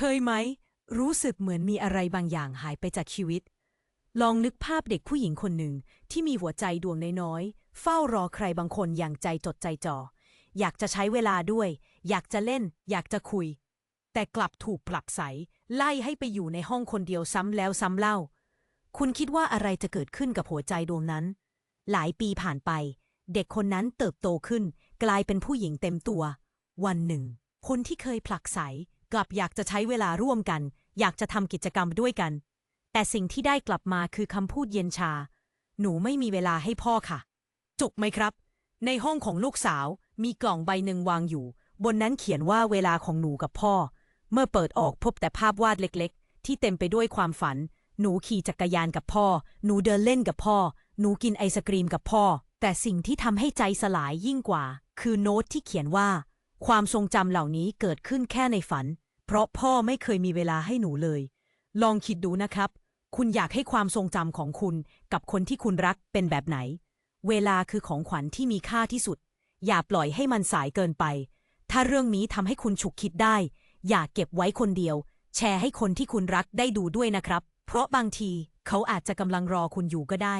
เคยไหม รู้สึกเหมือนมีอะไรบางอย่างหายไปจากชีวิต ลองนึกภาพเด็กผู้หญิงคนหนึ่งที่มีหัวใจดวงน้อยๆเฝ้ารอใครบางคนอย่างใจจดใจจ่ออยากจะใช้เวลาด้วย อยากจะเล่น อยากจะคุย แต่กลับถูกปลักใสไล่ให้ไปอยู่ในห้องคนเดียวซ้ำแล้วซ้ำเล่า คุณคิดว่าอะไรจะเกิดขึ้นกับหัวใจดวงนั้น หลายปีผ่านไป เด็กคนนั้นเติบโตขึ้น กลายเป็นผู้หญิงเต็มตัว วันหนึ่ง คนที่เคยผลักใส กลับอยากจะใช้เวลาร่วมกัน อยากจะทำกิจกรรมด้วยกัน แต่สิ่งที่ได้กลับมาคือคำพูดเย็นชา หนูไม่มีเวลาให้พ่อค่ะ จบไหมครับ ในห้องของลูกสาว มีกล่องใบหนึ่งวางอยู่ บนนั้นเขียนว่าเวลาของหนูกับพ่อ เมื่อเปิดออกพบแต่ภาพวาดเล็กๆ ที่เต็มไปด้วยความฝัน หนูขี่จักรยานกับพ่อ หนูเดินเล่นกับพ่อ หนูกินไอศกรีมกับพ่อ แต่สิ่งที่ทำให้ใจสลายยิ่งกว่า คือโน้ตที่เขียนว่า ความทรงจำเหล่านี้เกิดขึ้นแค่ในฝัน เพราะพ่อไม่เคยมีเวลาให้หนูเลย ลองคิดดูนะครับ คุณอยากให้ความทรงจำของคุณกับคนที่คุณรักเป็นแบบไหน เวลาคือของขวัญที่มีค่าที่สุด อย่าปล่อยให้มันสายเกินไป ถ้าเรื่องนี้ทำให้คุณฉุกคิดได้ อย่าเก็บไว้คนเดียว แชร์ให้คนที่คุณรักได้ดูด้วยนะครับ เพราะบางทีเขาอาจจะกำลังรอคุณอยู่ก็ได้